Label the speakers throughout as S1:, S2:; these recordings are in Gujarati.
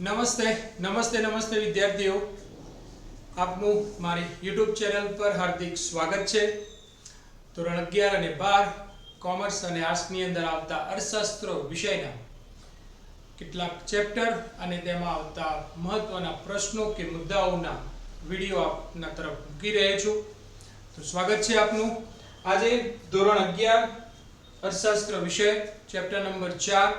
S1: નમસ્તે નમસ્તે નમસ્તે વિદ્યાર્થીઓ. આપનું મારી યુટ્યુબ ચેનલ પર હાર્દિક સ્વાગત છે. ધોરણ અગિયાર અને બાર કોમર્સ અને આર્ટ્સની અંદર આવતા અર્થશાસ્ત્ર વિષયના કેટલાક ચેપ્ટર અને તેમાં આવતા મહત્વના પ્રશ્નો કે મુદ્દાઓના વીડિયો આપના તરફ મૂકી રહ્યો છું. તો સ્વાગત છે આપનું. આજે ધોરણ અગિયાર અર્થશાસ્ત્ર વિષય, ચેપ્ટર નંબર ચાર,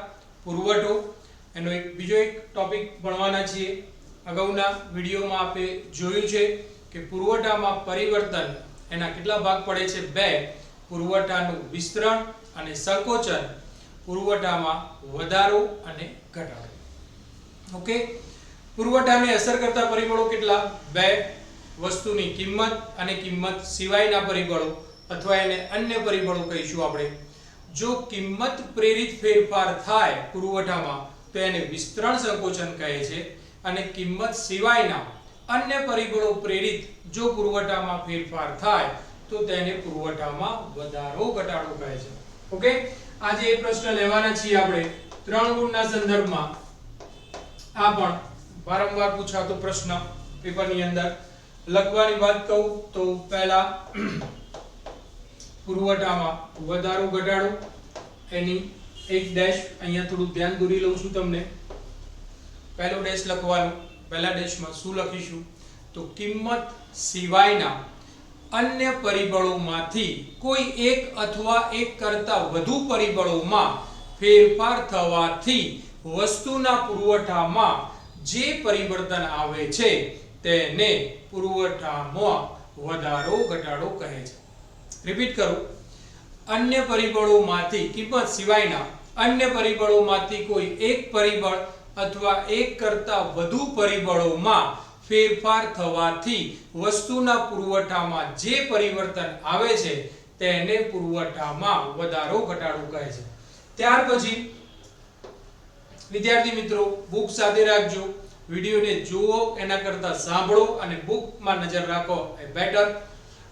S1: પુરવઠો. એનો એક બીજો એક ટોપિક ભણવાના છીએ. અગાઉના વિડીયોમાં આપણે જોયું છે કે પુરવઠામાં પરિવર્તન એના કેટલા ભાગ પડે છે? બે, પુરવઠાનું વિસ્તરણ અને સંકોચન. પુરવઠામાં વધારો અને ઘટાડો. ઓકે? પુરવઠાને અસર કરતા પરિબળો કેટલા? બે, વસ્તુની કિંમત અને કિંમત સિવાયના પરિબળો અથવા એને અન્ય પરિબળો કહીશું આપણે. જો કિંમત પ્રેરિત ફેરફાર થાય પુરવઠામાં તો એને વિસ્તરણ સંકોચન કહે છે અને કિંમત સિવાયના અન્ય પરિબળો પ્રેરિત જો પુરવઠામાં ફેરફાર થાય, તો તેને પુરવઠામાં વધારો, ઘટાડો કહે છે. ઓકે આજે એ પ્રશ્ન લેવાના છીએ આપણે. ત્રણ ગુણના સંદર્ભમાં આ પણ વારંવાર પૂછાતો પ્રશ્ન પેપરની અંદર. લખવાની વાત કહું તો પહેલા પુરવઠામાં વધારો, ઘટાડો, એની એક ડેશ અહીંયા થોડું ધ્યાન દોરી લઉં છું તમને. પહેલો ડેશ લખવાનો, પહેલા ડેશમાં શું લખીશું? તો કિંમત સિવાયના અન્ય પરિબળોમાંથી કોઈ એક અથવા એક કરતા વધુ પરિબળોમાં ફેરફાર થવાથી વસ્તુના પુરવઠામાં જે પરિવર્તન આવે છે તેને પુરવઠામાં વધારો ઘટાડો કહે છે. રિપીટ કરું. અન્ય પરિબળોમાંથી કિંમત સિવાયના અન્ય પરિબળોમાંથી કોઈ એક પરિબળ અથવા એક કરતા વધુ પરિબળોમાં ફેરફાર થવાથી વસ્તુના પુરવઠામાં જે પરિવર્તન આવે છે તેને પુરવઠામાં વધારો ઘટાડો કહે છે. ત્યાર પછી વિદ્યાર્થી મિત્રો, બુક સાથે રાખજો. વિડીયોને જુઓ, એના કરતા સાંભળો અને બુકમાં નજર રાખો. એ બેટર.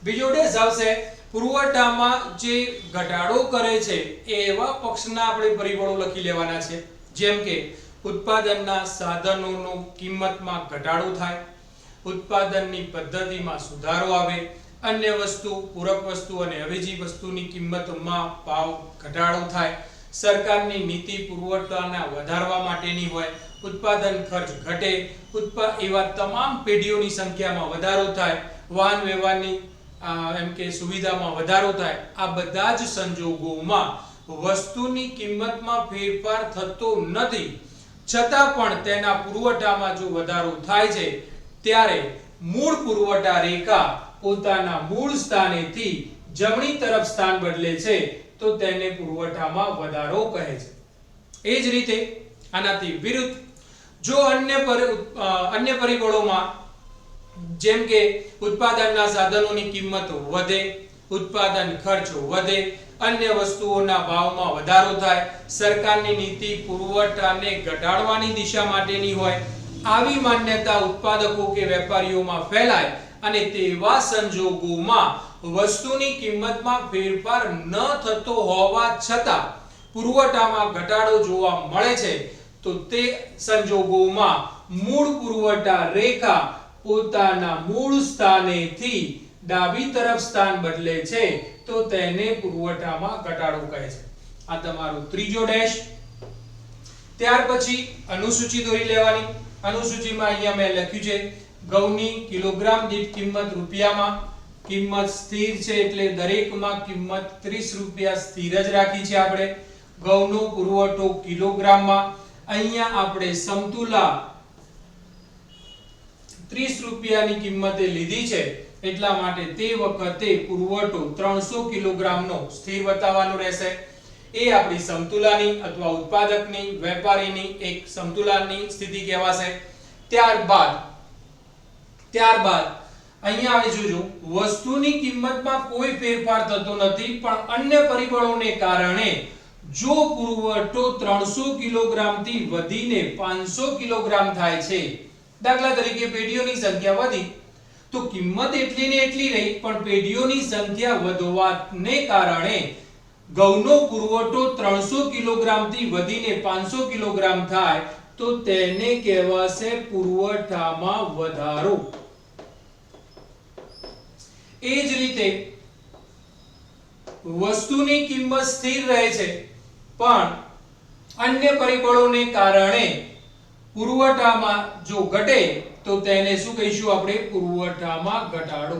S1: બીજો ડેશ આવશે. પુરવઠામાં જે ઘટાડો કરે છે એવા પક્ષના આપણે પરિબળો લખી લેવાના છે. જેમ કે, ઉત્પાદનના સાધનોનો કિંમતમાં ઘટાડો થાય, ઉત્પાદનની પદ્ધતિમાં સુધારો આવે, અન્ય વસ્તુ, પૂરક વસ્તુ અને અવેજી વસ્તુની કિંમતમાં ભાવ ઘટાડો થાય. સરકારની નીતિ પુરવઠાના વધારવા માટેની હોય, ઉત્પાદન ખર્ચ ઘટે, ઉત્પા, એવા તમામ પેઢીઓની સંખ્યામાં વધારો થાય, વાહન વ્યવહારની એમ કે સુવિધામાં વધારો થાય, આ બધા જ સંજોગોમાં વસ્તુની કિંમતમાં ફેરફાર થતો નથી. છતાં પણ તેના પુરવઠામાં જો વધારો થાય છે, ત્યારે મૂળ પુરવઠા રેખા પોતાના મૂળ સ્થાનેથી જમણી તરફ સ્થાન બદલે છે, તો તેને પુરવઠામાં વધારો કહે છે. એ જ રીતે આનાથી વિરુદ્ધ જો અન્ય અન્ય પરિબળોમાં જેમ કે ઉત્પાદનના સાધનોની કિંમત વધે, ઉત્પાદન ખર્ચ વધે, અન્ય વસ્તુઓના ભાવમાં વધારો થાય, સરકારની નીતિ પુરવઠાને ઘટાડવાની દિશા માટેની હોય, આવી માન્યતા ઉત્પાદકો કે વેપારીઓમાં ફેલાય અને તેવા સંજોગોમાં વસ્તુની કિંમતમાં ફેરફાર ન થતો હોવા છતાં પુરવઠામાં ઘટાડો જોવા મળે છે, તો તે સંજોગોમાં મૂળ પુરવઠા રેખા પોતાના મૂળ સ્થાનેથી ડાબી તરફ સ્થાન બદલે છે, તો તેને પુરવઠામાં ઘટાડો કહે છે. આ તમારો ત્રીજો ડેશ. ત્યાર પછી અનુસૂચિ દોરી લેવાની. અનુસૂચિમાં અહીંયા મેં લખ્યું છે ઘઉંની કિલોગ્રામ દીઠ કિંમત રૂપિયામાં. કિંમત સ્થિર છે એટલે દરેકમાં કિંમત 30 રૂપિયા સ્થિર જ રાખી છે આપણે. ઘઉંનો પુરવઠો કિલોગ્રામમાં. અહીંયા આપણે સમતુલા 30 રૂપિયાની કિંમતે લીધી છે, એટલા માટે તે વખતે પુરવઠો 300 કિલોગ્રામનો સ્થિર બતાવવાનો રહેશે. એ આપણી સમતુલાની અથવા ઉત્પાદકની, વેપારીની એક સમતુલાની સ્થિતિ કહેવાશે. ત્યારબાદ ત્યારબાદ, અહીંયા આવે જોજો, વસ્તુની કિંમતમાં કોઈ ફેરફાર થતો નથી, પણ અન્ય પરિબળોને કારણે જો પુરવઠો 300 કિલોગ્રામથી વધીને 500 કિલોગ્રામ થાય છે દાખલા તરીકે પેઢીઓની સંખ્યા વધી. તો કિંમત એટલી ને એટલી રહી, પણ પેઢીઓની સંખ્યા વધવાને કારણે ઘઉંનો પુરવઠો 300 કિલોગ્રામથી વધીને 500 કિલોગ્રામ થાય, તો તેને કહેવાશે પુરવઠામાં વધારો. એ જ રીતે વસ્તુની કિંમત સ્થિર રહે છે, પણ અન્ય પરિબળોને કારણે પુરવઠામાં જો ઘટે, તો તેને શું કહીશું આપણે? પુરવઠામાં ઘટાડો.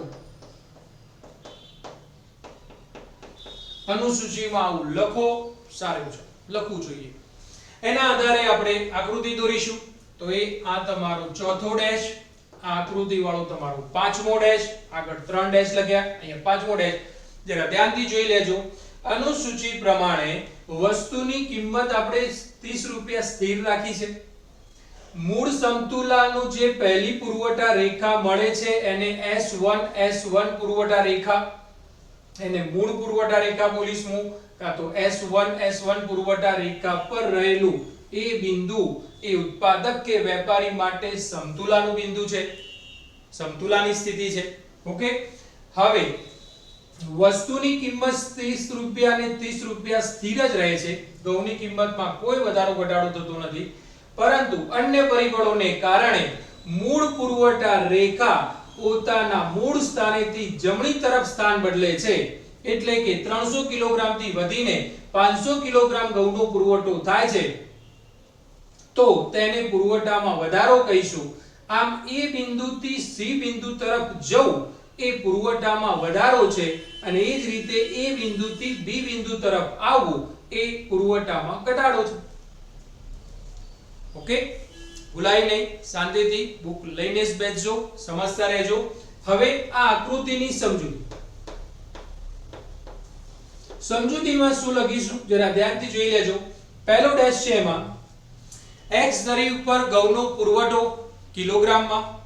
S1: અનુસૂચિમાં આવું લખો, સારું છે. લખવું જોઈએ. એના આધારે આપણે આકૃતિ દોરીશું. તો એ આ તમારો ચોથો ડેશ, આ આકૃતિ વાળો તમારો પાંચમો ડેશ, આગળ ત્રણ ડેશ લખ્યા, અહીંયા પાંચમો ડેશ. જરા ધ્યાનથી જોઈ લેજો. અનુસૂચિ પ્રમાણે વસ્તુની કિંમત આપણે 30 રૂપિયા સ્થિર રાખી છે. મૂળ સમતુલાનું જે પહેલી પુરવઠા રેખા મળે છે, એને S1 S1 પુરવઠા રેખા, એને મૂળ પુરવઠા રેખા બોલીશું કાં તો S1 S1 પુરવઠા રેખા પર રહેલું એ બિંદુ એ ઉત્પાદક કે વેપારી માટે સમતુલાનું બિંદુ છે, સમતુલાની સ્થિતિ છે. ઓકે? હવે, વસ્તુની કિંમત 30 રૂપિયા અને 30 રૂપિયા સ્થિર જ રહે છે. ઘઉંની કિંમતમાં કોઈ વધારો ઘટાડો થતો નથી. પરંતુ અન્ય પરિબળોને કારણે મૂળ પુરવઠા રેખા પોતાના મૂળ સ્થાનેથી જમણી તરફ સ્થાન બદલે છે. એટલે કે 300 કિલોગ્રામ વધીને 500 કિલોગ્રામ ઘઉંનો પુરવઠો થાય છે. તો તેને પુરવઠામાં વધારો કહીશું. આમ એ બિંદુથી સી બિંદુ તરફ જવું એ પુરવઠામાં વધારો છે અને એ જ રીતે એ બિંદુથી બી બિંદુ તરફ આવવું એ પુરવઠામાં ઘટાડો છે. ઓકે? ભૂલાય નહીં. શાંતિથી બુક લઈને જ બેસજો. સમજતા રહેજો. હવે આ આકૃતિની સમજૂતી. સમજૂતીમાં શું લખીશું? જરા ધ્યાનથી જોઈ લેજો. પહેલો ડેશ છે એમાં, x ધરી ઉપર ઘઉંનો પુરવઠો કિલોગ્રામમાં.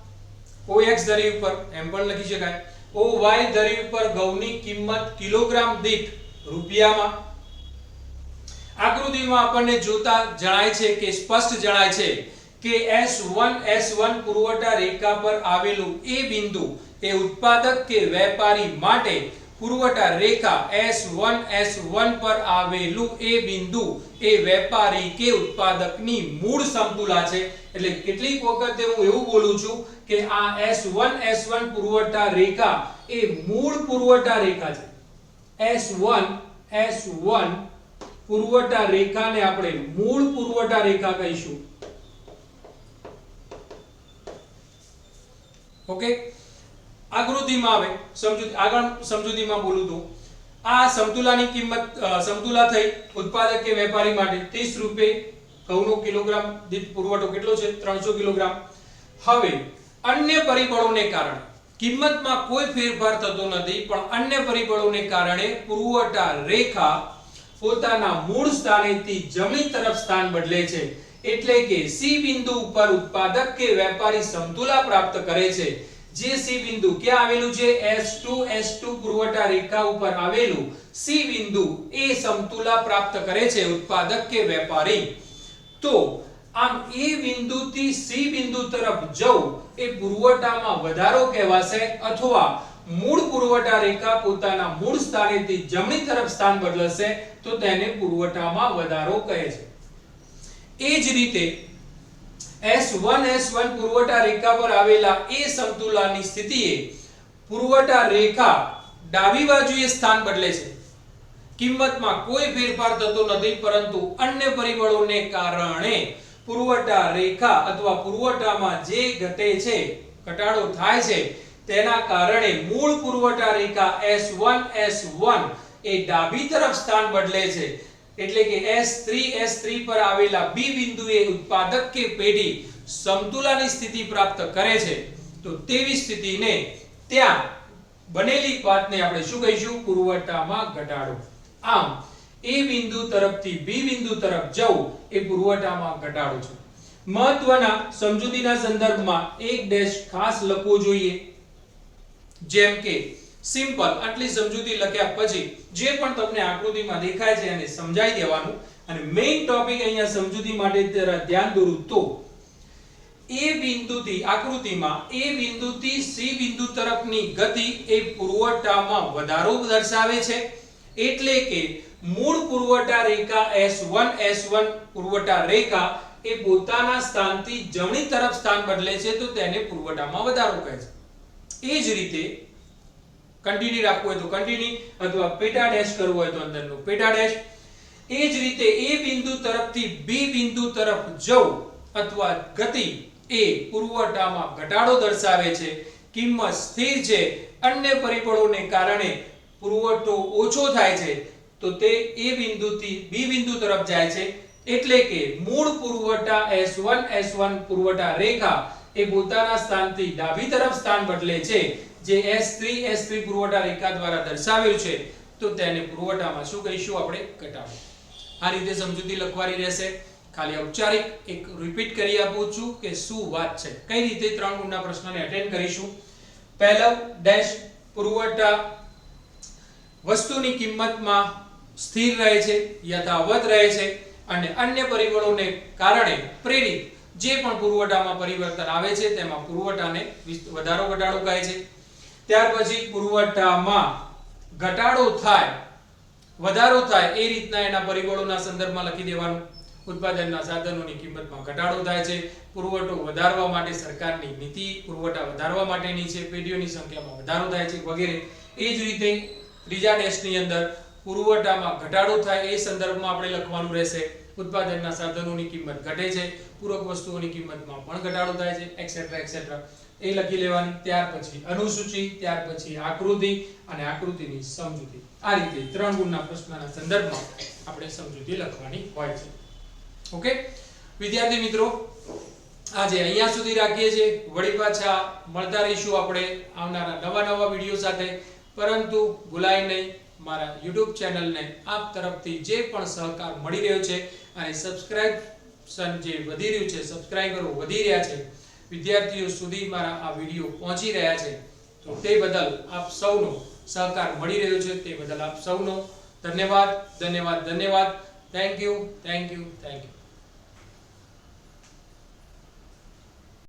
S1: OX ધરી ઉપર, એમ પણ લખી શકાય. OY ધરી ઉપર ઘઉંની કિંમત કિલોગ્રામ દીઠ રૂપિયામાં. આકૃતિમાં આપણને જોતા જણાય છે કે, સ્પષ્ટ જણાય છે કે S1 S1 પુરવઠા રેખા પર આવેલું એ બિંદુ એ ઉત્પાદક કે વેપારી માટે પુરવઠા રેખા S1 S1 પર આવેલું એ બિંદુ એ વેપારી કે ઉત્પાદકની મૂળ સમતુલા છે. એટલે કેટલીક વખતે હું એવું બોલું છું કે આ S1 S1 પુરવઠા રેખા એ મૂળ પુરવઠા રેખા છે. S1 S1 પુરવઠા રેખાને આપણે મૂળ પુરવઠા રેખા કહીશું. ઓકે આકૃતિમાં આવે. સમજૂતી આગળ સમજૂતીમાં બોલું તો. આ સમતુલાની કિંમત સમતુલા થઈ ઉત્પાદક કે વેપારી માટે 30 રૂપિયા ઘઉંનો કિલોગ્રામ, દીઠ પુરવઠો કેટલો છે? 300 કિલોગ્રામ. હવે, અન્ય પરિબળોને કારણે. કિંમતમાં કોઈ ફેરફાર થતો નથી, પણ અન્ય પરિબળોને કારણે પુરવઠા રેખા પોતાના મૂળ સ્થાનેથી જમણી તરફ સ્થાન બદલે છે. એટલે કે સી બિંદુ ઉપર ઉત્પાદક કે વેપારી સમતુલા પ્રાપ્ત કરે છે. જે સી બિંદુ ક્યાં આવેલું છે? S2 S2 પુરવઠા રેખા ઉપર આવેલું સી બિંદુ એ સમતુલા પ્રાપ્ત કરે છે ઉત્પાદક કે વેપારી. તો આમ એ બિંદુથી સી બિંદુ તરફ જવું એ પુરવઠામાં વધારો કહેવાશે અથવા મૂળ પુરવઠા રેખા પોતાના મૂળ સ્થાનેથી જમણી તરફ સ્થાન બદલશે, તો તેને પુરવઠામાં વધારો કહે છે. એ જ રીતે S1 S1 પુરવઠા રેખા પર આવેલા એ સમતુલાની સ્થિતિએ પુરવઠા રેખા ડાબી બાજુએ સ્થાન બદલે છે. કિંમતમાં કોઈ ફેરફાર થતો નથી, પરંતુ અન્ય પરિબળોને કારણે પુરવઠા રેખા અથવા પુરવઠામાં જે ઘટે છે, ઘટાડો થાય છે તેના કારણે મૂળ પુરવઠા રેખા S1 S1 એ ડાબી તરફ સ્થાન બદલે છે. એટલે કે S3 S3 પર આવેલા બી બિંદુએ ઉત્પાદક કે પેઢી સમતુલાની સ્થિતિ પ્રાપ્ત કરે છે. તો તેવી સ્થિતિને ત્યાં બનેલી વાતને આપણે શું કહીશું? પુરવઠામાં ઘટાડો. આમ, એ બિંદુ તરફથી બી બિંદુ તરફ જવું એ પુરવઠામાં ઘટાડો છે. મહત્વના સમજૂતીના સંદર્ભમાં એક ડેશ ખાસ લખવો જોઈએ. જેમ કે સિમ્પલ આટલી સમજૂતી લખ્યા પછી જે પણ તમને આકૃતિમાં દેખાય છે એને સમજાઈ દેવાનું. અને મેઇન ટોપિક અહીંયા સમજૂતી માટે ધ્યાન દોરું તો, એ બિંદુથી આકૃતિમાં, એ બિંદુથી સી બિંદુ તરફની ગતિ એ પુરવઠામાં વધારો દર્શાવે છે. એટલે કે, મૂળ પુરવઠા રેખા S1 S1 પુરવઠા રેખા એ પોતાના સ્થાનથી જમણી તરફ સ્થાન બદલે છે તો તેને પુરવઠામાં વધારો કહે છે. એ જ રીતે કન્ટિન્યુ રાખવું હોય તો કન્ટિન્યુ અથવા પેટા ડેશ કરવું હોય તો અંદરનું પેટા ડેશ એ જ રીતે એ બિંદુ તરફથી બી બિંદુ તરફ જવું અથવા ગતિ એ પુરવઠામાં ઘટાડો દર્શાવે છે, કિંમત સ્થિર છે, અન્ય પરિબળોને કારણે પુરવઠો ઓછો થાય છે, તો તે એ બિંદુથી બી બિંદુ તરફ જાય છે. એટલે કે મૂળ પુરવઠા S1 S1 પુરવઠા રેખા એ પોતાના સ્થાનથી ડાબી તરફ સ્થાન બદલે છે, જે S3 S3 પુરવઠા રેખા દ્વારા દર્શાવ્યું છે, તો તેને પુરવઠામાં શું કહીશું આપણે? ઘટાડો. આ રીતે સમજૂતી લખવાની રહેશે. ખાલી ઔપચારિક એક રિપીટ કરી આપું છું કે શું વાત છે. કઈ રીતે ત્રણ ગુણના પ્રશ્નને અટેન્ડ કરીશું? પહેલો ડેશ પુરવઠા વસ્તુની કિંમતમાં સ્થિર રહે છે, યથાવત રહે છે અને અન્ય પરિબળોને કારણે પ્રેરિત જે પણ પુરવઠામાં પરિવર્તન આવે છે, તેમાં પુરવઠાને વધારો ઘટાડો કહે છે. ત્યાર પછી પુરવઠામાં ઘટાડો થાય, વધારો થાય, એ રીતના એના પરિબળોના સંદર્ભમાં લખી દેવાનું. ઉત્પાદનના સાધનોની કિંમતમાં ઘટાડો થાય છે. પુરવઠો વધારવા માટે સરકારની નીતિ, પુરવઠા વધારવા માટેની છે, પેઢીઓની સંખ્યામાં વધારો થાય છે વગેરે. એ જ રીતે ત્રીજા ડેશની અંદર પુરવઠામાં ઘટાડો થાય એ સંદર્ભમાં આપણે લખવાનું રહેશે ઉત્પાદનના સાધનોની કિંમત ઘટે છે, પૂરક વસ્તુઓની કિંમતમાં પણ ઘટાડો થાય છે એક્સેટ્રા એક્સેટ્રા એ લખી લેવાની, ત્યાર પછી અનુસૂચિ, ત્યાર પછી આકૃતિ અને આકૃતિની સમજૂતી. આ રીતે ત્રણ ગુણના પ્રશ્નના સંદર્ભમાં આપણે સમજૂતી લખવાની હોય છે. ઓકે? વિદ્યાર્થી મિત્રો, આજે અહીંયા સુધી રાખીએ છીએ. વળી પાછા મળતા રહીશું આપણે આવનારા નવા નવા વીડિયો સાથે. પરંતુ ભૂલાય નહીં. મારા YouTube ચેનલને આપ તરફથી જે પણ સહકાર મળી રહ્યો છે અને સબસ્ક્રાઇબશન જે વધી રહ્યું છે સબસ્ક્રાઇબરો વધી રહ્યા છે, વિદ્યાર્થીઓ સુધી મારા આ વીડિયો પહોંચી રહ્યા છે, તો તે બદલ આપ સૌનો સહકાર મળી રહ્યો છે, તે બદલ આપ સૌનો ધન્યવાદ ધન્યવાદ ધન્યવાદ. Thank you thank you thank you